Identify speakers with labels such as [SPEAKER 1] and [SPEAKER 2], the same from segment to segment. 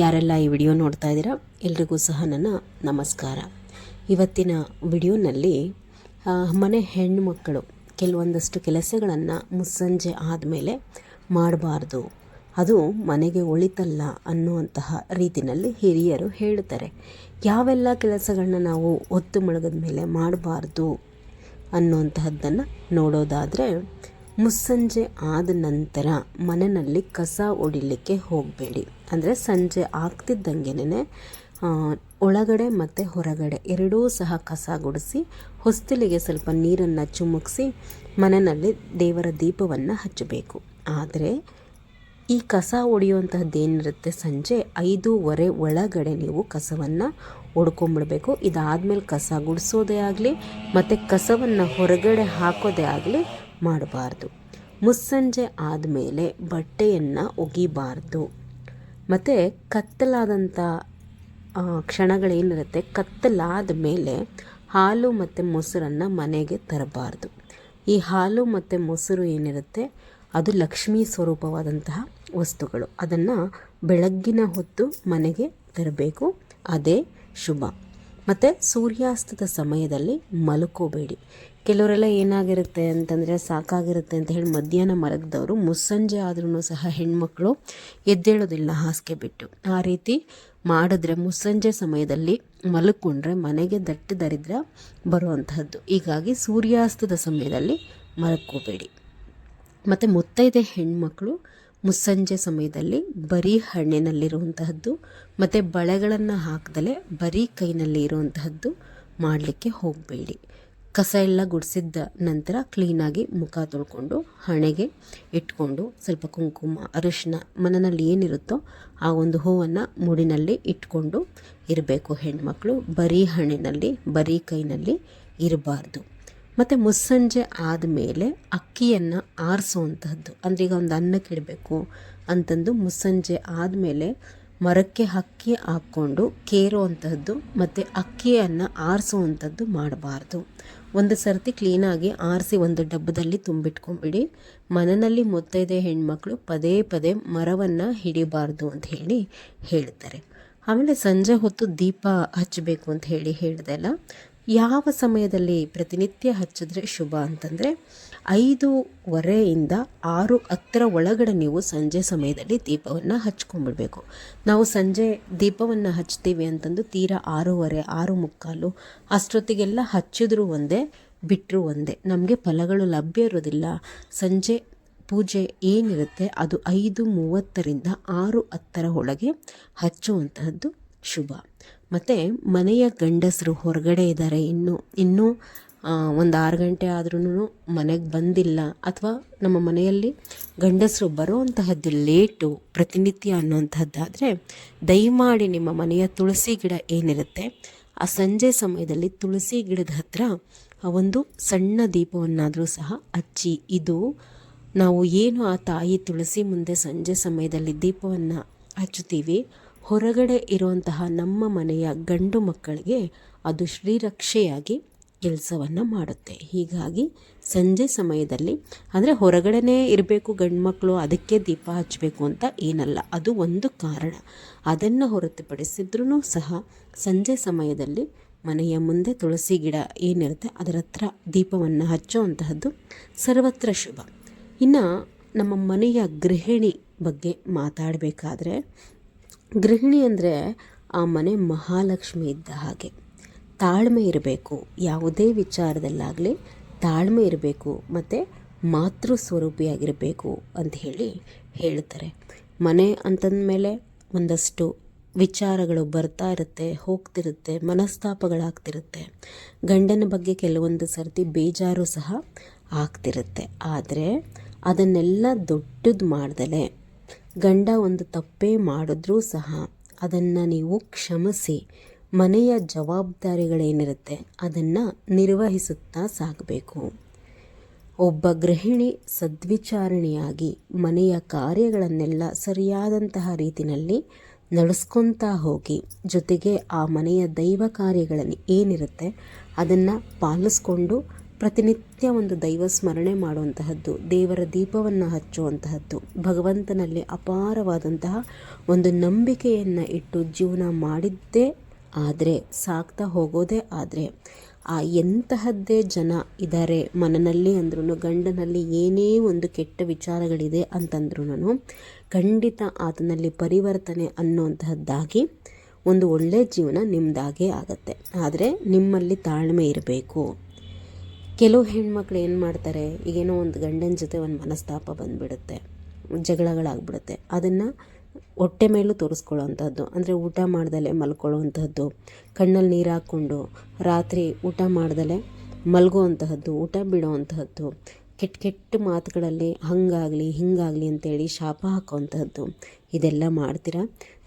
[SPEAKER 1] ಯಾರೆಲ್ಲ ಈ ವಿಡಿಯೋ ನೋಡ್ತಾ ಇದ್ದೀರಾ, ಎಲ್ರಿಗೂ ಸಹ ನನ್ನ ನಮಸ್ಕಾರ. ಇವತ್ತಿನ ವಿಡಿಯೋನಲ್ಲಿ ಮನೆ ಹೆಣ್ಣು ಮಕ್ಕಳು ಕೆಲವೊಂದಷ್ಟು ಕೆಲಸಗಳನ್ನು ಮುಸ್ಸಂಜೆ ಆದಮೇಲೆ ಮಾಡಬಾರ್ದು. ಅದು ಮನೆಗೆ ಒಳಿತಲ್ಲ ಅನ್ನುವಂತಹ ರೀತಿಯಲ್ಲಿ ಹಿರಿಯರು ಹೇಳುತ್ತಾರೆ ಯಾವೆಲ್ಲ ಕೆಲಸಗಳನ್ನ ನಾವು ಒತ್ತು ಮಳಗದ ಮೇಲೆ ಮಾಡಬಾರ್ದು ಅನ್ನುವಂತಹದ್ದನ್ನು ನೋಡೋದಾದರೆ ಮುಸ್ಸಂಜೆ ಆದ ನಂತರ ಮನೆಯಲ್ಲಿ ಕಸ ಹೊಡಿಲಿಕ್ಕೆ ಹೋಗಬೇಡಿ. ಅಂದರೆ ಸಂಜೆ ಆಗ್ತಿದ್ದಂಗೆನೇ ಒಳಗಡೆ ಮತ್ತು ಹೊರಗಡೆ ಎರಡೂ ಸಹ ಕಸ ಗುಡಿಸಿ, ಹೊಸ್ತಿಲಿಗೆ ಸ್ವಲ್ಪ ನೀರನ್ನು ಚುಮುಕ್ಸಿ ಮನೆಯಲ್ಲಿ ದೇವರ ದೀಪವನ್ನು ಹಚ್ಚಬೇಕು. ಆದರೆ ಈ ಕಸ ಹೊಡೆಯುವಂತಹದ್ದೇನಿರುತ್ತೆ ಸಂಜೆ? ಐದೂವರೆ ಒಳಗಡೆ ನೀವು ಕಸವನ್ನು ಹೊಡ್ಕೊಂಬಿಡಬೇಕು ಇದಾದಮೇಲೆ ಕಸ ಗುಡಿಸೋದೇ ಆಗಲಿ, ಮತ್ತು ಕಸವನ್ನು ಹೊರಗಡೆ ಹಾಕೋದೇ ಆಗಲಿ ಮಾಡಬಾರ್ದು. ಮುಸ್ಸಂಜೆ ಆದಮೇಲೆ ಬಟ್ಟೆಯನ್ನು ಒಗಿಬಾರ್ದು. ಮತ್ತು ಕತ್ತಲಾದಂಥ ಕ್ಷಣಗಳೇನಿರುತ್ತೆ ಕತ್ತಲಾದ ಮೇಲೆ ಹಾಲು ಮತ್ತು ಮೊಸರನ್ನು ಮನೆಗೆ ತರಬಾರ್ದು. ಈ ಹಾಲು ಮತ್ತು ಮೊಸರು ಏನಿರುತ್ತೆ, ಅದು ಲಕ್ಷ್ಮೀ ಸ್ವರೂಪವಾದಂತಹ ವಸ್ತುಗಳು. ಅದನ್ನು ಬೆಳಗ್ಗಿನ ಹೊತ್ತು ಮನೆಗೆ ತರಬೇಕು. ಅದೇ ಶುಭ. ಮತ್ತು ಸೂರ್ಯಾಸ್ತದ ಸಮಯದಲ್ಲಿ ಮಲ್ಕೋಬೇಡಿ. ಕೆಲವರೆಲ್ಲ ಏನಾಗಿರುತ್ತೆ ಅಂತಂದರೆ ಸಾಕಾಗಿರುತ್ತೆ ಅಂತ ಹೇಳಿ ಮಧ್ಯಾಹ್ನ ಮಲಗಿದವರು, ಮುಸ್ಸಂಜೆ ಆದ್ರೂ ಸಹ ಹೆಣ್ಮಕ್ಳು ಎದ್ದೇಳೋದಿಲ್ಲ ಹಾಸಿಗೆ ಬಿಟ್ಟು. ಆ ರೀತಿ ಮಾಡಿದ್ರೆ ಮುಸ್ಸಂಜೆ ಸಮಯದಲ್ಲಿ ಮಲ್ಕೊಂಡ್ರೆ ಮನೆಗೆ ದಟ್ಟ ದರಿದ್ರ ಬರುವಂತಹದ್ದು. ಹೀಗಾಗಿ ಸೂರ್ಯಾಸ್ತದ ಸಮಯದಲ್ಲಿ ಮಲ್ಕೋಬೇಡಿ ಮತ್ತು ಮುತ್ತೈದೆ ಹೆಣ್ಮಕ್ಳು ಮುಸ್ಸಂಜೆ ಸಮಯದಲ್ಲಿ ಬರೀ ಹಣ್ಣಿನಲ್ಲಿರುವಂತಹದ್ದು, ಮತ್ತು ಬಳೆಗಳನ್ನು ಹಾಕದಲೇ ಬರೀ ಕೈನಲ್ಲಿ ಇರುವಂತಹದ್ದು ಮಾಡಲಿಕ್ಕೆ ಹೋಗಬೇಡಿ. ಕಸ ಎಲ್ಲ ಗುಡಿಸಿದ್ದ ನಂತರ ಕ್ಲೀನಾಗಿ ಮುಖ ತೊಳ್ಕೊಂಡು, ಹಣೆಗೆ ಇಟ್ಕೊಂಡು, ಸ್ವಲ್ಪ ಕುಂಕುಮ, ಅರಿಶಿನ ಮನನಲ್ಲಿ ಏನಿರುತ್ತೋ ಆ ಒಂದು ಹೂವನ್ನು ಮುಡಿನಲ್ಲಿ ಇಟ್ಕೊಂಡು ಇರಬೇಕು ಹೆಣ್ಮಕ್ಳು. ಬರೀ ಹಣೆಯಲ್ಲಿ ಬರೀ ಕೈನಲ್ಲಿ ಇರಬಾರ್ದು. ಮತ್ತು ಮುಸ್ಸಂಜೆ ಆದಮೇಲೆ ಅಕ್ಕಿಯನ್ನು ಆರಿಸುವಂತಹದ್ದು ಅಂದರೆ ಈಗ ಒಂದು ಅನ್ನಕ್ಕೆ ಇಡಬೇಕು ಅಂತಂದು ಮುಸ್ಸಂಜೆ ಆದಮೇಲೆ ಮರಕ್ಕೆ ಅಕ್ಕಿ ಹಾಕ್ಕೊಂಡು ಕೇರುವಂಥದ್ದು ಮತ್ತು ಅಕ್ಕಿಯನ್ನು ಆರಿಸುವಂಥದ್ದು ಮಾಡಬಾರ್ದು. ಒಂದು ಸರ್ತಿ ಕ್ಲೀನಾಗಿ ಆರಿಸಿ ಒಂದು ಡಬ್ಬದಲ್ಲಿ ತುಂಬಿಟ್ಕೊಂಬಿಡಿ. ಮನೆಯಲ್ಲಿ ಮುತ್ತೈದೆ ಹೆಣ್ಮಕ್ಳು ಪದೇ ಪದೇ ಮರವನ್ನು ಹಿಡಿಬಾರ್ದು ಅಂತ ಹೇಳಿ ಹೇಳ್ತಾರೆ ಆಮೇಲೆ ಸಂಜೆ ಹೊತ್ತು ದೀಪ ಹಚ್ಚಬೇಕು ಅಂತ ಹೇಳಿ ಹೇಳಿದೆಲ್ಲ ಯಾವ ಸಮಯದಲ್ಲಿ ಪ್ರತಿನಿತ್ಯ ಹಚ್ಚಿದ್ರೆ ಶುಭ ಅಂತಂದರೆ ಐದೂವರೆಯಿಂದ ಆರು ಹತ್ತರ ಒಳಗಡೆ ನೀವು ಸಂಜೆ ಸಮಯದಲ್ಲಿ ದೀಪವನ್ನು ಹಚ್ಕೊಂಡ್ಬಿಡ್ಬೇಕು. ನಾವು ಸಂಜೆ ದೀಪವನ್ನು ಹಚ್ತೀವಿ ಅಂತಂದು ತೀರಾ ಆರೂವರೆ, ಆರು ಮುಕ್ಕಾಲು ಅಷ್ಟೊತ್ತಿಗೆಲ್ಲ ಹಚ್ಚಿದ್ರೂ ಒಂದೇ ಬಿಟ್ಟರು ಒಂದೇ. ನಮಗೆ ಫಲಗಳು ಲಭ್ಯ ಇರೋದಿಲ್ಲ. ಸಂಜೆ ಪೂಜೆ ಏನಿರುತ್ತೆ ಅದು ಐದು ಮೂವತ್ತರಿಂದ ಆರು ಹತ್ತರ ಒಳಗೆ ಹಚ್ಚುವಂತಹದ್ದು ಶುಭ. ಮತ್ತು ಮನೆಯ ಗಂಡಸರು ಹೊರಗಡೆ ಇದ್ದಾರೆ. ಇನ್ನೂ ಇನ್ನೂ ಒಂದು ಆರು ಗಂಟೆ ಆದ್ರೂ ಮನೆಗೆ ಬಂದಿಲ್ಲ. ಅಥವಾ ನಮ್ಮ ಮನೆಯಲ್ಲಿ ಗಂಡಸರು ಬರುವಂತಹದ್ದು ಲೇಟು, ಪ್ರತಿನಿತ್ಯ ಅನ್ನುವಂಥದ್ದಾದರೆ ದಯಮಾಡಿ ನಿಮ್ಮ ಮನೆಯ ತುಳಸಿ ಗಿಡ ಏನಿರುತ್ತೆ, ಆ ಸಂಜೆ ಸಮಯದಲ್ಲಿ ತುಳಸಿ ಗಿಡದ ಹತ್ರ ಆ ಒಂದು ಸಣ್ಣ ದೀಪವನ್ನಾದರೂ ಸಹ ಹಚ್ಚಿ, ಇದು ನಾವು ಏನು ಆ ತಾಯಿ ತುಳಸಿ ಮುಂದೆ ಸಂಜೆ ಸಮಯದಲ್ಲಿ ದೀಪವನ್ನು ಹಚ್ಚುತ್ತೀವಿ ಹೊರಗಡೆ ಇರುವಂತಹ ನಮ್ಮ ಮನೆಯ ಗಂಡು ಮಕ್ಕಳಿಗೆ ಅದು ಶ್ರೀರಕ್ಷೆಯಾಗಿ ಕೆಲಸವನ್ನು ಮಾಡುತ್ತೆ. ಹೀಗಾಗಿ ಸಂಜೆ ಸಮಯದಲ್ಲಿ, ಅಂದರೆ ಹೊರಗಡೆನೇ ಇರಬೇಕು ಗಂಡು ಮಕ್ಕಳು ಅದಕ್ಕೆ ದೀಪ ಹಚ್ಚಬೇಕು ಅಂತ ಏನಲ್ಲ, ಅದು ಒಂದು ಕಾರಣ. ಅದನ್ನು ಹೊರತುಪಡಿಸಿದ್ರೂ ಸಹ ಸಂಜೆ ಸಮಯದಲ್ಲಿ ಮನೆಯ ಮುಂದೆ ತುಳಸಿ ಗಿಡ ಏನಿರುತ್ತೆ, ಅದರ ಹತ್ರ ದೀಪವನ್ನು ಹಚ್ಚುವಂತಹದ್ದು ಸರ್ವತ್ರ ಶುಭ. ಇನ್ನು ನಮ್ಮ ಮನೆಯ ಗೃಹಿಣಿ ಬಗ್ಗೆ ಮಾತಾಡಬೇಕಾದ್ರೆ ಗೃಹಿಣಿ ಅಂದರೆ ಆ ಮನೆ ಮಹಾಲಕ್ಷ್ಮಿ ಇದ್ದ ಹಾಗೆ. ತಾಳ್ಮೆ ಇರಬೇಕು. ಯಾವುದೇ ವಿಚಾರದಲ್ಲಾಗಲಿ ತಾಳ್ಮೆ ಇರಬೇಕು ಮತ್ತು ಮಾತೃ ಸ್ವರೂಪಿಯಾಗಿರಬೇಕು ಅಂತ ಹೇಳಿ ಹೇಳ್ತಾರೆ. ಮನೆ ಅಂತಂದಮೇಲೆ ಒಂದಷ್ಟು ವಿಚಾರಗಳು ಬರ್ತಾ ಇರುತ್ತೆ, ಹೋಗ್ತಿರುತ್ತೆ, ಮನಸ್ತಾಪಗಳಾಗ್ತಿರುತ್ತೆ. ಗಂಡನ ಬಗ್ಗೆ ಕೆಲವೊಂದು ಸರ್ತಿ ಬೇಜಾರು ಸಹ ಆಗ್ತಿರುತ್ತೆ. ಆದರೆ ಅದನ್ನೆಲ್ಲ ದೊಡ್ಡದು ಮಾಡ್ದಲೆ ಗಂಡ ಒಂದು ತಪ್ಪೇ ಮಾಡಿದ್ರೂ ಸಹ ಅದನ್ನು ನೀವು ಕ್ಷಮಿಸಿ. ಮನೆಯ ಜವಾಬ್ದಾರಿಗಳೇನಿರುತ್ತೆ ಅದನ್ನು ನಿರ್ವಹಿಸುತ್ತಾ ಸಾಗಬೇಕು. ಒಬ್ಬ ಗೃಹಿಣಿ ಸದ್ವಿಚಾರಣೆಯಾಗಿ ಮನೆಯ ಕಾರ್ಯಗಳನ್ನೆಲ್ಲ ಸರಿಯಾದಂತಹ ರೀತಿಯಲ್ಲಿ ನಡೆಸ್ಕೊತಾ ಹೋಗಿ, ಜೊತೆಗೆ ಆ ಮನೆಯ ದೈವ ಕಾರ್ಯಗಳನ್ನು ಏನಿರುತ್ತೆ ಅದನ್ನು ಪಾಲಿಸ್ಕೊಂಡು ಪ್ರತಿನಿತ್ಯ ಒಂದು ದೈವ ಸ್ಮರಣೆ ಮಾಡುವಂತಹದ್ದು, ದೇವರ ದೀಪವನ್ನು ಹಚ್ಚುವಂತಹದ್ದು, ಭಗವಂತನಲ್ಲಿ ಅಪಾರವಾದಂತಹ ಒಂದು ನಂಬಿಕೆಯನ್ನು ಇಟ್ಟು ಜೀವನ ಮಾಡಿದ್ದೇ ಆದರೆ, ಸಾಕ್ತಾ ಹೋಗೋದೇ ಆದರೆ, ಆ ಎಂತಹದ್ದೇ ಜನ ಇದ್ದಾರೆ ಮನನಲ್ಲಿ ಅಂದ್ರೂ ಗಂಡನಲ್ಲಿ ಏನೇ ಒಂದು ಕೆಟ್ಟ ವಿಚಾರಗಳಿದೆ ಅಂತಂದ್ರೂ ಖಂಡಿತ ಆತನಲ್ಲಿ ಪರಿವರ್ತನೆ ಅನ್ನುವಂತಹದ್ದಾಗಿ ಒಂದು ಒಳ್ಳೆಯ ಜೀವನ ನಿಮ್ಮದಾಗೇ ಆಗುತ್ತೆ. ಆದರೆ ನಿಮ್ಮಲ್ಲಿ ತಾಳ್ಮೆ ಇರಬೇಕು. ಕೆಲವು ಹೆಣ್ಮಕ್ಳು ಏನು ಮಾಡ್ತಾರೆ, ಈಗೇನೋ ಒಂದು ಗಂಡನ ಜೊತೆ ಒಂದು ಮನಸ್ತಾಪ ಬಂದುಬಿಡುತ್ತೆ, ಜಗಳಗಳಾಗ್ಬಿಡುತ್ತೆ. ಅದನ್ನು ಹೊಟ್ಟೆ ಮೇಲೂ ತೋರಿಸ್ಕೊಳ್ಳೋವಂಥದ್ದು ಅಂದರೆ ಊಟ ಮಾಡ್ದಲೆ ಮಲ್ಕೊಳ್ಳೋವಂಥದ್ದು ಕಣ್ಣಲ್ಲಿ ನೀರು ಹಾಕ್ಕೊಂಡು ರಾತ್ರಿ ಊಟ ಮಾಡ್ದಲೆ ಮಲಗುವಂತಹದ್ದು, ಊಟ ಬಿಡೋವಂತಹದ್ದು ಕೆಟ್ಟ ಕೆಟ್ಟ ಮಾತುಗಳಲ್ಲಿ ಹಾಗಾಗಲಿ, ಹಿಂಗಾಗಲಿ ಅಂತೇಳಿ ಶಾಪ ಹಾಕೋವಂಥದ್ದು ಇದೆಲ್ಲ ಮಾಡ್ತೀರಾ?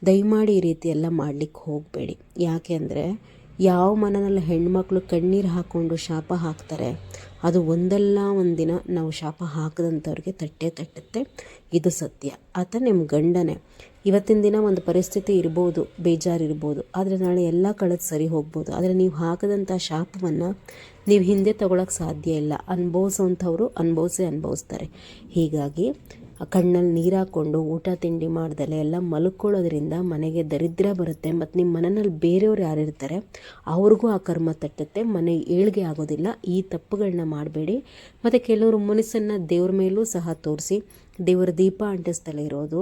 [SPEAKER 1] ದಯಮಾಡಿ ಈ ರೀತಿ ಎಲ್ಲ ಮಾಡಲಿಕ್ಕೆ ಹೋಗಬೇಡಿ. ಯಾಕೆ ಅಂದರೆ ಯಾವ ಮನೆಯಲ್ಲಿ ಹೆಣ್ಮಕ್ಳು ಕಣ್ಣೀರು ಹಾಕ್ಕೊಂಡು ಶಾಪ ಹಾಕ್ತಾರೆ, ಅದು ಒಂದಲ್ಲ ಒಂದಿನ ನಾವು ಶಾಪ ಹಾಕದಂಥವ್ರಿಗೆ ತಟ್ಟೆ ತಟ್ಟುತ್ತೆ. ಇದು ಸತ್ಯ. ಆತ ನಿಮ್ಮ ಗಂಡನೇ. ಇವತ್ತಿನ ದಿನ ಒಂದು ಪರಿಸ್ಥಿತಿ ಇರ್ಬೋದು, ಬೇಜಾರಿರ್ಬೋದು, ಆದರೆ ನಾಳೆ ಎಲ್ಲ ಕಳೆದು ಸರಿ ಹೋಗ್ಬೋದು. ಆದರೆ ನೀವು ಹಾಕದಂಥ ಶಾಪವನ್ನು ನೀವು ಹಿಂದೆ ತಗೊಳಕ್ಕೆ ಸಾಧ್ಯ ಇಲ್ಲ. ಅನುಭವಿಸೋವಂಥವ್ರು ಅನುಭವಿಸೇ ಅನುಭವಿಸ್ತಾರೆ. ಹೀಗಾಗಿ ಕಣ್ಣಲ್ಲಿ ನೀರು ಹಾಕ್ಕೊಂಡು ಊಟ ತಿಂಡಿ ಮಾಡ್ದಲೆ ಎಲ್ಲ ಮಲ್ಕೊಳ್ಳೋದ್ರಿಂದ ಮನೆಗೆ ದರಿದ್ರ ಬರುತ್ತೆ. ಮತ್ತು ನಿಮ್ಮ ಮನೆಯಲ್ಲಿ ಬೇರೆಯವ್ರು ಯಾರಿರ್ತಾರೆ ಅವ್ರಿಗೂ ಆ ಕರ್ಮ ತಟ್ಟುತ್ತೆ. ಮನೆ ಏಳಿಗೆ ಆಗೋದಿಲ್ಲ. ಈ ತಪ್ಪುಗಳನ್ನ ಮಾಡಬೇಡಿ. ಮತ್ತು ಕೆಲವರು ಮನಸ್ಸನ್ನು ದೇವ್ರ ಮೇಲೂ ಸಹ ತೋರಿಸಿ. ದೇವರ ದೀಪ ಅಂಟಿಸ್ತಲೇ ಇರೋದು.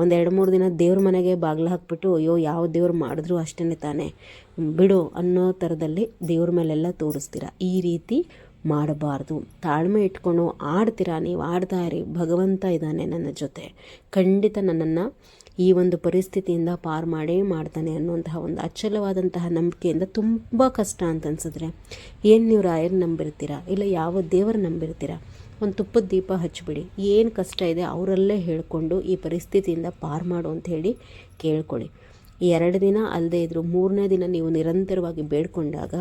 [SPEAKER 1] ಒಂದು ಎರಡು ಮೂರು ದಿನ ದೇವ್ರ ಮನೆಗೆ ಬಾಗಿಲು ಹಾಕ್ಬಿಟ್ಟು, ಅಯ್ಯೋ, ಯಾವ ದೇವ್ರು ಮಾಡಿದ್ರು ಅಷ್ಟೇ ತಾನೇ. ಬಿಡು ಅನ್ನೋ ಥರದಲ್ಲಿ ದೇವ್ರ ಮೇಲೆಲ್ಲ ತೋರಿಸ್ತೀರ. ಈ ರೀತಿ ಮಾಡಬಾರ್ದು. ತಾಳ್ಮೆ ಇಟ್ಕೊಂಡು ಆಡ್ತೀರಾ? ನೀವು ಆಡ್ತಾ ಇರಿ. ಭಗವಂತ ಇದ್ದಾನೆ ನನ್ನ ಜೊತೆ. ಖಂಡಿತ ನನ್ನನ್ನು ಈ ಒಂದು ಪರಿಸ್ಥಿತಿಯಿಂದ ಪಾರು ಮಾಡೇ ಮಾಡ್ತಾನೆ ಅನ್ನುವಂತಹ ಒಂದು ಅಚಲವಾದಂತಹ ನಂಬಿಕೆಯಿಂದ ತುಂಬ ಕಷ್ಟ ಅಂತ ಅನ್ಸಿದ್ರೆ ಏನು ನೀವು ರಾಯರ್ ನಂಬಿರ್ತೀರಾ? ಇಲ್ಲ ಯಾವ ದೇವರು ನಂಬಿರ್ತೀರಾ? ಒಂದು ತುಪ್ಪದ ದೀಪ ಹಚ್ಚಿಬಿಡಿ ಏನು ಕಷ್ಟ ಇದೆ ಅವರಲ್ಲೇ ಹೇಳಿಕೊಂಡು ಈ ಪರಿಸ್ಥಿತಿಯಿಂದ ಪಾರು ಮಾಡು ಅಂತ ಹೇಳಿ ಕೇಳ್ಕೊಳ್ಳಿ. ಎರಡು ದಿನ ಅಲ್ಲದೆ ಇದ್ದರೂ ಮೂರನೇ ದಿನ ನೀವು ನಿರಂತರವಾಗಿ ಬೇಡಿಕೊಂಡಾಗ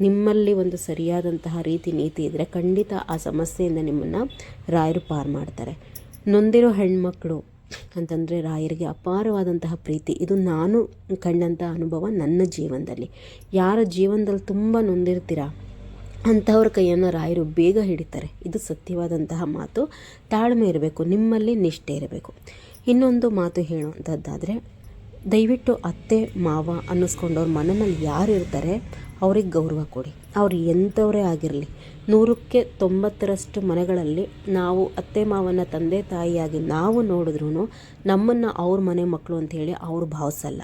[SPEAKER 1] ನಿಮ್ಮಲ್ಲಿ ಒಂದು ಸರಿಯಾದಂತಹ ರೀತಿ ನೀತಿ ಇದ್ದರೆ ಖಂಡಿತ ಆ ಸಮಸ್ಯೆಯಿಂದ ನಿಮ್ಮನ್ನು ರಾಯರು ಪಾರು ಮಾಡ್ತಾರೆ. ನೊಂದಿರೋ ಹೆಣ್ಮಕ್ಳು ಅಂತಂದರೆ ರಾಯರಿಗೆ ಅಪಾರವಾದಂತಹ ಪ್ರೀತಿ. ಇದು ನಾನು ಕಂಡಂಥ ಅನುಭವ ನನ್ನ ಜೀವನದಲ್ಲಿ. ಯಾರ ಜೀವನದಲ್ಲಿ ತುಂಬ ನೊಂದಿರ್ತೀರ? ಅಂಥವ್ರ ಕೈಯನ್ನು ರಾಯರು ಬೇಗ ಹಿಡಿತಾರೆ. ಇದು ಸತ್ಯವಾದಂತಹ ಮಾತು. ತಾಳ್ಮೆ ಇರಬೇಕು. ನಿಮ್ಮಲ್ಲಿ ನಿಷ್ಠೆ ಇರಬೇಕು. ಇನ್ನೊಂದು ಮಾತು ಹೇಳುವಂಥದ್ದಾದರೆ ದಯವಿಟ್ಟು ಅತ್ತೆ, ಮಾವ ಅನ್ನಿಸ್ಕೊಂಡವ್ರ ಮನೆಯಲ್ಲಿ ಯಾರು ಇರ್ತಾರೆ, ಅವ್ರಿಗೆ ಗೌರವ ಕೊಡಿ. ಅವ್ರು ಎಂಥವರೇ ಆಗಿರಲಿ. ನೂರಕ್ಕೆ ತೊಂಬತ್ತರಷ್ಟು ಮನೆಗಳಲ್ಲಿ ನಾವು ಅತ್ತೆ, ಮಾವನ ತಂದೆ, ತಾಯಿಯಾಗಿ ನಾವು ನೋಡಿದ್ರೂ ನಮ್ಮನ್ನು ಅವ್ರ ಮನೆ ಮಕ್ಕಳು ಅಂಥೇಳಿ ಅವ್ರು ಭಾವಿಸಲ್ಲ.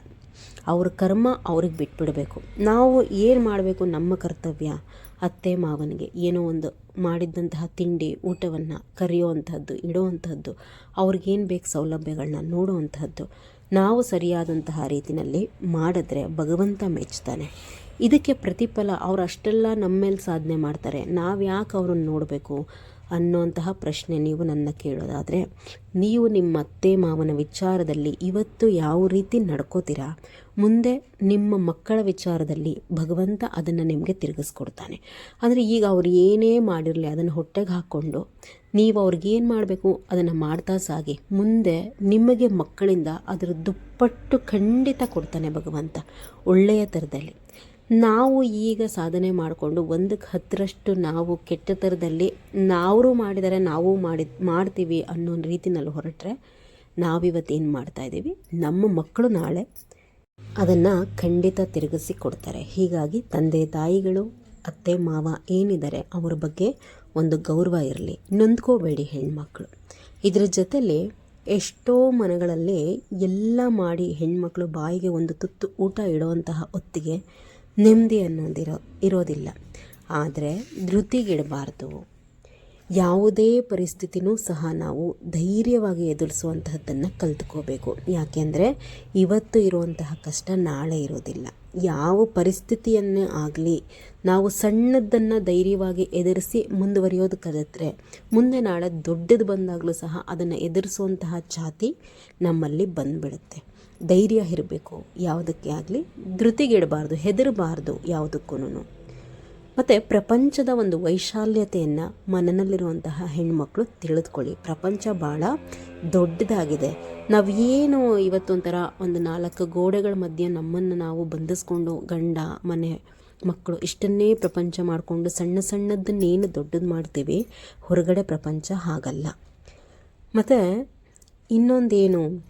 [SPEAKER 1] ಅವ್ರ ಕರ್ಮ ಅವ್ರಿಗೆ ಬಿಟ್ಬಿಡಬೇಕು. ನಾವು ಏನು ಮಾಡಬೇಕು ನಮ್ಮ ಕರ್ತವ್ಯ? ಅತ್ತೆ, ಮಾವನಿಗೆ ಏನೋ ಒಂದು ಮಾಡಿದ್ದಂತಹ ತಿಂಡಿ, ಊಟವನ್ನು ಕರೆಯುವಂಥದ್ದು, ಇಡುವಂಥದ್ದು, ಅವ್ರಿಗೇನು ಬೇಕು ಸೌಲಭ್ಯಗಳನ್ನ ನೋಡುವಂಥದ್ದು. ನಾವು ಸರಿಯಾದಂತಹ ರೀತಿಯಲ್ಲಿ ಮಾಡಿದ್ರೆ ಭಗವಂತ ಮೆಚ್ತಾನೆ. ಇದಕ್ಕೆ ಪ್ರತಿಫಲ ಅವರು ಅಷ್ಟೆಲ್ಲ ನಮ್ಮ ಮೇಲೆ ಸಾಧನೆ ಮಾಡ್ತಾರೆ. ನಾವು ಯಾಕೆ ಅವ್ರನ್ನ ನೋಡಬೇಕು? ಅನ್ನೋಂತಹ ಪ್ರಶ್ನೆ ನೀವು ನನ್ನ ಕೇಳೋದಾದರೆ, ನೀವು ನಿಮ್ಮ ಅತ್ತೆ ಮಾವನ ವಿಚಾರದಲ್ಲಿ ಇವತ್ತು ಯಾವ ರೀತಿ ನಡ್ಕೋತೀರಾ? ಮುಂದೆ ನಿಮ್ಮ ಮಕ್ಕಳ ವಿಚಾರದಲ್ಲಿ ಭಗವಂತ ಅದನ್ನು ನಿಮಗೆ ತಿರುಗಿಸ್ಕೊಡ್ತಾನೆ. ಅಂದರೆ ಈಗ ಅವ್ರು ಏನೇ ಮಾಡಿರಲಿ ಅದನ್ನು ಹೊಟ್ಟೆಗೆ ಹಾಕ್ಕೊಂಡು, ನೀವು ಅವ್ರಿಗೇನು ಮಾಡಬೇಕು? ಅದನ್ನು ಮಾಡ್ತಾ ಸಾಗಿ. ಮುಂದೆ ನಿಮಗೆ ಮಕ್ಕಳಿಂದ ಅದರ ದುಪ್ಪಟ್ಟು ಖಂಡಿತ ಕೊಡ್ತಾನೆ ಭಗವಂತ, ಒಳ್ಳೆಯ ಥರದಲ್ಲಿ. ನಾವು ಈಗ ಸಾಧನೆ ಮಾಡಿಕೊಂಡು ಒಂದಕ್ಕೆ ಹತ್ತರಷ್ಟು ನಾವು ಕೆಟ್ಟ ಥರದಲ್ಲಿ ನಾವು ಮಾಡಿದರೆ ನಾವು ಮಾಡಿ, ಮಾಡ್ತೀವಿ ಅನ್ನೋ ರೀತಿನಲ್ಲಿ ಹೊರಟ್ರೆ ನಾವಿವತ್ತು ಏನು ಮಾಡ್ತಾಯಿದ್ದೀವಿ ನಮ್ಮ ಮಕ್ಕಳು ನಾಳೆ ಅದನ್ನು ಖಂಡಿತ ತಿರುಗಿಸಿ ಕೊಡ್ತಾರೆ. ಹೀಗಾಗಿ ತಂದೆ ತಾಯಿಗಳು, ಅತ್ತೆ, ಮಾವ ಏನಿದ್ದಾರೆ ಅವರ ಬಗ್ಗೆ ಒಂದು ಗೌರವ ಇರಲಿ. ನೊಂದ್ಕೋಬೇಡಿ ಹೆಣ್ಮಕ್ಳು. ಇದರ ಜೊತೆಲಿ ಎಷ್ಟೋ ಮನೆಗಳಲ್ಲಿ ಎಲ್ಲ ಮಾಡಿ ಹೆಣ್ಮಕ್ಳು ಬಾಯಿಗೆ ಒಂದು ತುತ್ತು ಊಟ ಇಡುವಂತಹ ಹೊತ್ತಿಗೆ ನೆಮ್ಮದಿ ಅನ್ನೋದಿರೋ ಇರೋದಿಲ್ಲ. ಆದರೆ ಧೃತಿಗಿಡಬಾರ್ದು. ಯಾವುದೇ ಪರಿಸ್ಥಿತಿನೂ ಸಹ ನಾವು ಧೈರ್ಯವಾಗಿ ಎದುರಿಸುವಂತಹದ್ದನ್ನು ಕಲ್ತ್ಕೋಬೇಕು. ಯಾಕೆಂದರೆ ಇವತ್ತು ಇರುವಂತಹ ಕಷ್ಟ ನಾಳೆ ಇರೋದಿಲ್ಲ. ಯಾವ ಪರಿಸ್ಥಿತಿಯನ್ನೇ ಆಗಲಿ ನಾವು ಸಣ್ಣದನ್ನು ಧೈರ್ಯವಾಗಿ ಎದುರಿಸಿ ಮುಂದುವರಿಯೋದು ಕಲಿತ್ರೆ, ಮುಂದೆ ನಾಳೆ ದೊಡ್ಡದು ಬಂದಾಗಲೂ ಸಹ ಅದನ್ನು ಎದುರಿಸುವಂತಹ ಛಾತಿ ನಮ್ಮಲ್ಲಿ ಬಂದ್ಬಿಡುತ್ತೆ. ಧೈರ್ಯ ಇರಬೇಕು. ಯಾವುದಕ್ಕೆ ಆಗಲಿ? ಧೃತಿಗಿಡಬಾರ್ದು, ಹೆದರಬಾರ್ದು ಯಾವುದಕ್ಕೂ ಮತ್ತು ಪ್ರಪಂಚದ ಒಂದು ವೈಶಾಲ್ಯತೆಯನ್ನು ಮನನಲ್ಲಿರುವಂತಹ ಹೆಣ್ಮಕ್ಳು ತಿಳಿದುಕೊಳ್ಳಿ. ಪ್ರಪಂಚ ಭಾಳ ದೊಡ್ಡದಾಗಿದೆ. ನಾವು ಏನು ಇವತ್ತೊಂಥರ ಒಂದು ನಾಲ್ಕು ಗೋಡೆಗಳ ಮಧ್ಯೆ ನಮ್ಮನ್ನು ನಾವು ಬಂಧಿಸ್ಕೊಂಡು ಗಂಡ, ಮನೆ, ಮಕ್ಕಳು ಇಷ್ಟನ್ನೇ ಪ್ರಪಂಚ ಮಾಡಿಕೊಂಡು ಸಣ್ಣ ಸಣ್ಣದನ್ನೇನು ದೊಡ್ಡದು ಮಾಡ್ತೀವಿ? ಹೊರಗಡೆ ಪ್ರಪಂಚ ಹಾಗಲ್ಲ. ಮತ್ತು ಇನ್ನೊಂದೇನು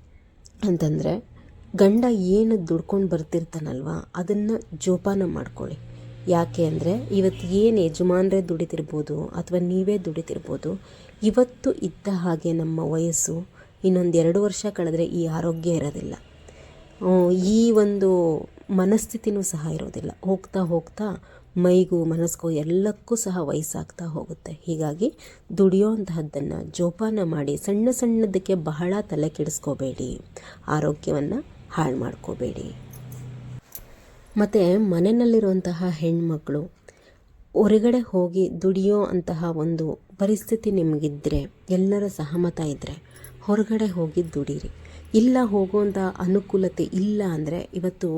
[SPEAKER 1] ಅಂತಂದರೆ ಗಂಡ ಏನು ದುಡ್ಕೊಂಡು ಬರ್ತಿರ್ತಾನಲ್ವ? ಅದನ್ನು ಜೋಪಾನ ಮಾಡ್ಕೊಳ್ಳಿ. ಯಾಕೆ ಅಂದರೆ ಇವತ್ತು ಏನು ಯಜಮಾನರೇ ದುಡಿತಿರ್ಬೋದು ಅಥವಾ ನೀವೇ ದುಡಿತಿರ್ಬೋದು, ಇವತ್ತು ಇದ್ದ ಹಾಗೆ ನಮ್ಮ ವಯಸ್ಸು ಇನ್ನೊಂದು ಎರಡು ವರ್ಷ ಕಳೆದ್ರೆ ಈ ಆರೋಗ್ಯ ಇರೋದಿಲ್ಲ. ಈ ಒಂದು ಮನಸ್ಥಿತಿನೂ ಸಹ ಇರೋದಿಲ್ಲ. ಹೋಗ್ತಾ ಹೋಗ್ತಾ ಮೈಗೂ ಮನಸ್ಸಿಗೂ ಎಲ್ಲಕ್ಕೂ ಸಹ ವಯಸ್ಸಾಗ್ತಾ ಹೋಗುತ್ತೆ. ಹೀಗಾಗಿ ದುಡಿಯೋಂತಹದ್ದನ್ನು ಜೋಪಾನ ಮಾಡಿ ಸಣ್ಣ ಸಣ್ಣದಕ್ಕೆ ಬಹಳ ತಲೆ ಕೆಡಿಸ್ಕೋಬೇಡಿ. ಆರೋಗ್ಯವನ್ನು ಹಾಳು ಮಾಡ್ಕೋಬೇಡಿ. ಮತ್ತು ಮನೆಯಲ್ಲಿರುವಂತಹ ಹೆಣ್ಮಕ್ಳು, ಹೊರಗಡೆ ಹೋಗಿ ದುಡಿಯೋ ಅಂತಹ ಒಂದು ಪರಿಸ್ಥಿತಿ ನಿಮಗಿದ್ದರೆ ಎಲ್ಲರ ಸಹಮತ ಇದ್ದರೆ ಹೊರಗಡೆ ಹೋಗಿ ದುಡೀರಿ. ಇಲ್ಲ ಹೋಗುವಂಥ ಅನುಕೂಲತೆ ಇಲ್ಲ ಅಂದರೆ ಇವತ್ತು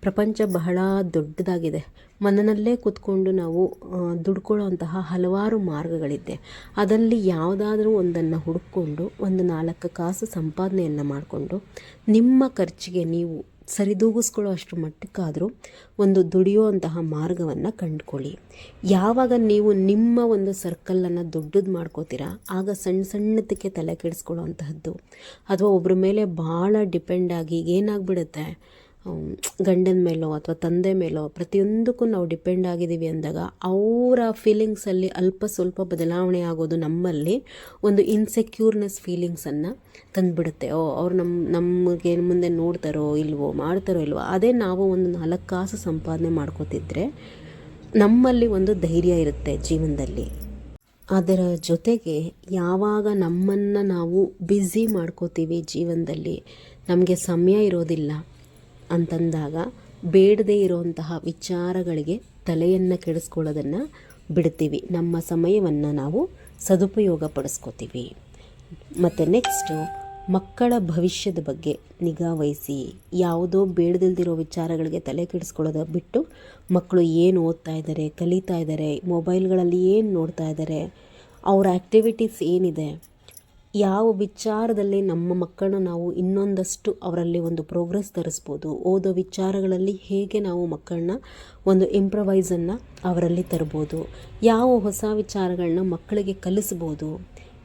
[SPEAKER 1] ಪ್ರಪಂಚ ಬಹಳ ದೊಡ್ಡದಾಗಿದೆ. ಮನೆಯಲ್ಲೇ ಕೂತ್ಕೊಂಡು ನಾವು ದುಡ್ಕೊಳ್ಳುವಂತಹ ಹಲವಾರು ಮಾರ್ಗಗಳಿದೆ. ಅದರಲ್ಲಿ ಯಾವುದಾದ್ರೂ ಒಂದನ್ನು ಹುಡುಕೊಂಡು ಒಂದು ನಾಲ್ಕು ಕಾಸು ಸಂಪಾದನೆಯನ್ನು ಮಾಡಿಕೊಂಡು ನಿಮ್ಮ ಖರ್ಚಿಗೆ ನೀವು ಸರಿದೂಗಿಸ್ಕೊಳ್ಳೋ ಅಷ್ಟು ಮಟ್ಟಕ್ಕಾದರೂ ಒಂದು ದುಡಿಯುವಂತಹ ಮಾರ್ಗವನ್ನು ಕಂಡುಕೊಳ್ಳಿ. ಯಾವಾಗ ನೀವು ನಿಮ್ಮ ಒಂದು ಸರ್ಕಲನ್ನು ದೊಡ್ಡದು ಮಾಡ್ಕೋತೀರಾ, ಆಗ ಸಣ್ಣ ಸಣ್ಣದಕ್ಕೆ ತಲೆ ಕೆಡಿಸ್ಕೊಳ್ಳೋವಂತಹದ್ದು ಅಥವಾ ಒಬ್ಬರ ಮೇಲೆ ಭಾಳ ಡಿಪೆಂಡಾಗಿ ಏನಾಗ್ಬಿಡುತ್ತೆ? ಗಂಡನ ಮೇಲೋ ಅಥವಾ ತಂದೆ ಮೇಲೋ ಪ್ರತಿಯೊಂದಕ್ಕೂ ನಾವು ಡಿಪೆಂಡ್ ಆಗಿದ್ದೀವಿ ಅಂದಾಗ ಅವರ ಫೀಲಿಂಗ್ಸಲ್ಲಿ ಅಲ್ಪ ಸ್ವಲ್ಪ ಬದಲಾವಣೆ ಆಗೋದು ನಮ್ಮಲ್ಲಿ ಒಂದು ಇನ್ಸೆಕ್ಯೂರ್ನೆಸ್ ಫೀಲಿಂಗ್ಸನ್ನು ತಂದುಬಿಡುತ್ತೆ. ಓ, ಅವ್ರು ನಮ್ಮ ನಮಗೆ ಮುಂದೆ ನೋಡ್ತಾರೋ ಇಲ್ವೋ, ಮಾಡ್ತಾರೋ ಇಲ್ವೋ, ಅದೇ ನಾವು ಒಂದು ನಾಲ್ಕು ಕಾಸು ಸಂಪಾದನೆ ಮಾಡ್ಕೋತಿದ್ರೆ ನಮ್ಮಲ್ಲಿ ಒಂದು ಧೈರ್ಯ ಇರುತ್ತೆ ಜೀವನದಲ್ಲಿ. ಅದರ ಜೊತೆಗೆ ಯಾವಾಗ ನಮ್ಮನ್ನು ನಾವು ಬ್ಯುಸಿ ಮಾಡ್ಕೋತೀವಿ ಜೀವನದಲ್ಲಿ, ನಮಗೆ ಸಮಯ ಇರೋದಿಲ್ಲ ಅಂತಂದಾಗ ಬೇಡದೇ ಇರುವಂತಹ ವಿಚಾರಗಳಿಗೆ ತಲೆಯನ್ನು ಕೆಡಿಸ್ಕೊಳ್ಳೋದನ್ನು ಬಿಡ್ತೀವಿ. ನಮ್ಮ ಸಮಯವನ್ನು ನಾವು ಸದುಪಯೋಗ ಪಡಿಸ್ಕೋತೀವಿ. ಮತ್ತು ನೆಕ್ಸ್ಟು ಮಕ್ಕಳ ಭವಿಷ್ಯದ ಬಗ್ಗೆ ನಿಗಾ ವಹಿಸಿ. ಯಾವುದೋ ಬೇಡದಿಲ್ದಿರೋ ವಿಚಾರಗಳಿಗೆ ತಲೆ ಕೆಡಿಸ್ಕೊಳ್ಳೋದ ಬಿಟ್ಟು ಮಕ್ಕಳು ಏನು ಓದ್ತಾ ಇದ್ದಾರೆ ಕಲಿತಾ ಇದ್ದಾರೆ ಮೊಬೈಲ್ಗಳಲ್ಲಿ ಏನು ನೋಡ್ತಾ ಇದ್ದಾರೆ ಅವ್ರ ಆ್ಯಕ್ಟಿವಿಟೀಸ್ ಏನಿದೆ ಯಾವ ವಿಚಾರದಲ್ಲಿ ನಮ್ಮ ಮಕ್ಕಳನ್ನ ನಾವು ಇನ್ನೊಂದಷ್ಟು ಅವರಲ್ಲಿ ಒಂದು ಪ್ರೋಗ್ರೆಸ್ ತರಿಸ್ಬೋದು? ಓದೋ ವಿಚಾರಗಳಲ್ಲಿ ಹೇಗೆ ನಾವು ಮಕ್ಕಳನ್ನ ಒಂದು ಇಂಪ್ರವೈಸನ್ನು ಅವರಲ್ಲಿ ತರ್ಬೋದು? ಯಾವ ಹೊಸ ವಿಚಾರಗಳನ್ನ ಮಕ್ಕಳಿಗೆ ಕಲಿಸ್ಬೋದು?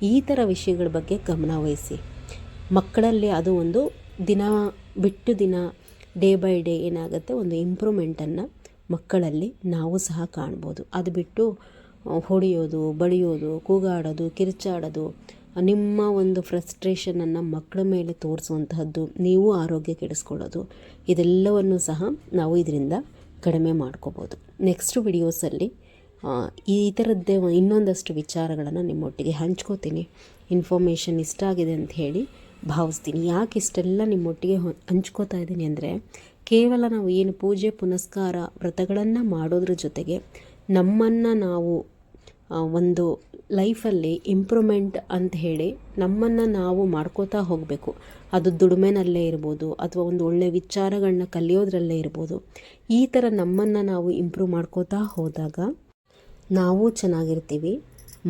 [SPEAKER 1] ಈ ಥರ ವಿಷಯಗಳ ಬಗ್ಗೆ ಗಮನ ವಹಿಸಿ. ಮಕ್ಕಳಲ್ಲಿ ಅದು ಒಂದು ದಿನ ಬಿಟ್ಟು ದಿನ ಡೇ ಬೈ ಡೇ ಏನಾಗುತ್ತೆ? ಒಂದು ಇಂಪ್ರೂವ್ಮೆಂಟನ್ನು ಮಕ್ಕಳಲ್ಲಿ ನಾವು ಸಹ ಕಾಣ್ಬೋದು. ಅದು ಬಿಟ್ಟು, ಹೊಡೆಯೋದು, ಬಡಿಯೋದು, ಕೂಗಾಡೋದು, ಕಿರ್ಚಾಡೋದು ನಿಮ್ಮ ಒಂದು ಫ್ರಸ್ಟ್ರೇಷನನ್ನು ಮಕ್ಕಳ ಮೇಲೆ ತೋರಿಸುವಂತಹದ್ದು ನೀವು ಆರೋಗ್ಯ ಕೆಡಿಸ್ಕೊಳ್ಳೋದು. ಇದೆಲ್ಲವನ್ನು ಸಹ ನಾವು ಇದರಿಂದ ಕಡಿಮೆ ಮಾಡ್ಕೋಬೋದು. ನೆಕ್ಸ್ಟ್ ವಿಡಿಯೋಸಲ್ಲಿ ಈ ಥರದ್ದೇ ಇನ್ನೊಂದಷ್ಟು ವಿಚಾರಗಳನ್ನು ನಿಮ್ಮೊಟ್ಟಿಗೆ ಹಂಚ್ಕೋತೀನಿ. ಇನ್ಫಾರ್ಮೇಷನ್ ಇಷ್ಟ ಆಗಿದೆ ಅಂತ ಹೇಳಿ ಭಾವಿಸ್ತೀನಿ. ಯಾಕೆ ಇಷ್ಟೆಲ್ಲ ನಿಮ್ಮೊಟ್ಟಿಗೆ ಹಂಚ್ಕೋತಾ ಇದ್ದೀನಿ ಅಂದರೆ, ಕೇವಲ ನಾವು ಏನು ಪೂಜೆ, ಪುನಸ್ಕಾರ ವ್ರತಗಳನ್ನು ಮಾಡೋದ್ರ ಜೊತೆಗೆ ನಮ್ಮನ್ನು ನಾವು ಒಂದು ಲೈಫಲ್ಲಿ ಇಂಪ್ರೂವ್ಮೆಂಟ್ ಅಂತ ಹೇಳಿ ನಮ್ಮನ್ನು ನಾವು ಮಾಡ್ಕೋತಾ ಹೋಗಬೇಕು. ಅದು ದುಡಿಮೆನಲ್ಲೇ ಇರ್ಬೋದು, ಅಥವಾ ಒಂದು ಒಳ್ಳೆಯ ವಿಚಾರಗಳನ್ನ ಕಲಿಯೋದ್ರಲ್ಲೇ ಇರ್ಬೋದು. ಈ ಥರ ನಮ್ಮನ್ನು ನಾವು ಇಂಪ್ರೂವ್ ಮಾಡ್ಕೋತಾ ಹೋದಾಗ ನಾವು ಚೆನ್ನಾಗಿರ್ತೀವಿ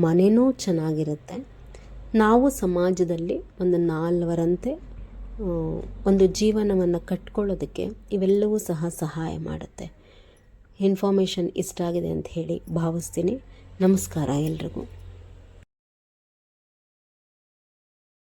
[SPEAKER 1] ಮನೆಯೂ ಚೆನ್ನಾಗಿರುತ್ತೆ. ನಾವು ಸಮಾಜದಲ್ಲಿ ಒಂದು ನಾಲ್ವರಂತೆ ಒಂದು ಜೀವನವನ್ನು ಕಟ್ಕೊಳ್ಳೋದಕ್ಕೆ ಇವೆಲ್ಲವೂ ಸಹ ಸಹಾಯ ಮಾಡುತ್ತೆ. ಇನ್ಫಾರ್ಮೇಷನ್ ಇಷ್ಟ ಆಗಿದೆ ಅಂತ ಹೇಳಿ ಭಾವಿಸ್ತೀನಿ. ನಮಸ್ಕಾರ ಎಲ್ರಿಗೂ.